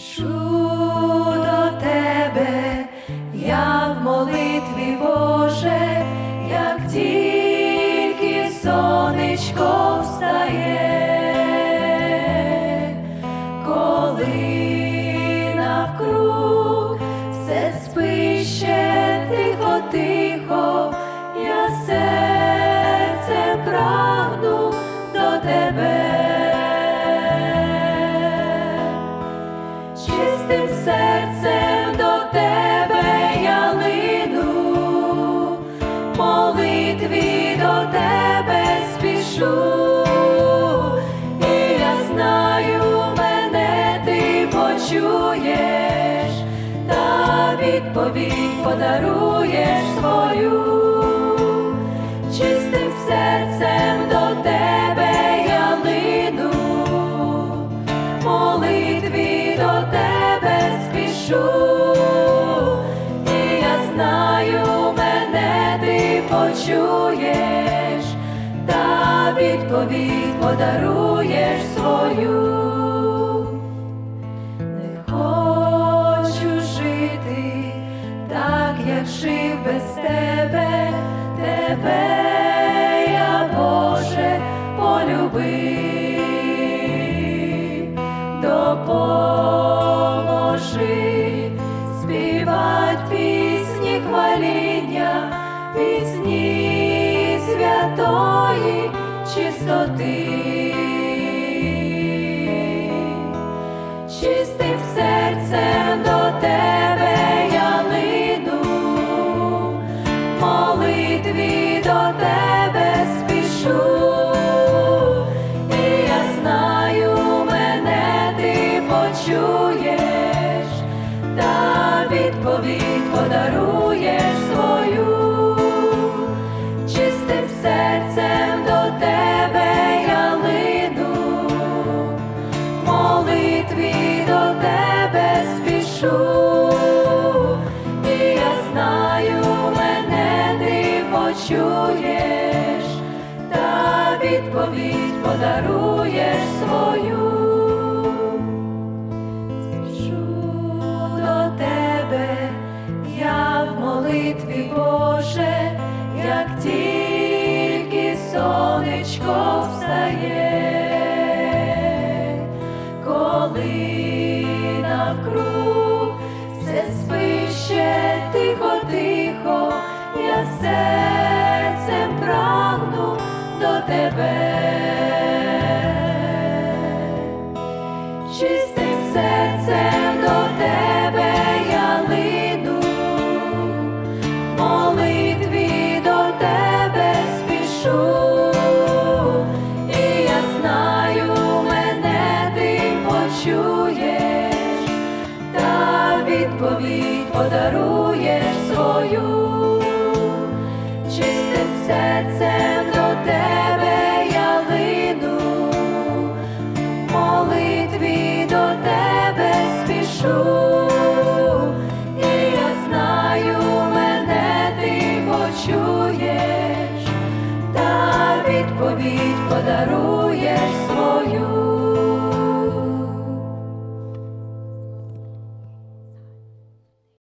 说。Молитві до тебе спішу, я знаю, мене ти почуєш, та відповідь подаруєш свою, чистим серцем до тебе я лину, молитві до тебе спішу. Почуєш, та відповідь подаруєш свою. Не хочу жити так, як жив без тебе, тебе я, Боже, полюбив, Чистим серцем до тебе я лину, молитві до тебе спішу, і я знаю, мене ти почуєш, та відповідь подаруєш почуєш, та відповідь подаруєш свою. Молитві Боже, як тільки сонечко встає тебе, чистим серцем до тебе я лину, молитві до тебе спішу, і я знаю, мене ти почуєш, та відповідь подаруєш свою, чистим серцем спішу, і я знаю, мене ти почуєш, та відповідь подаруєш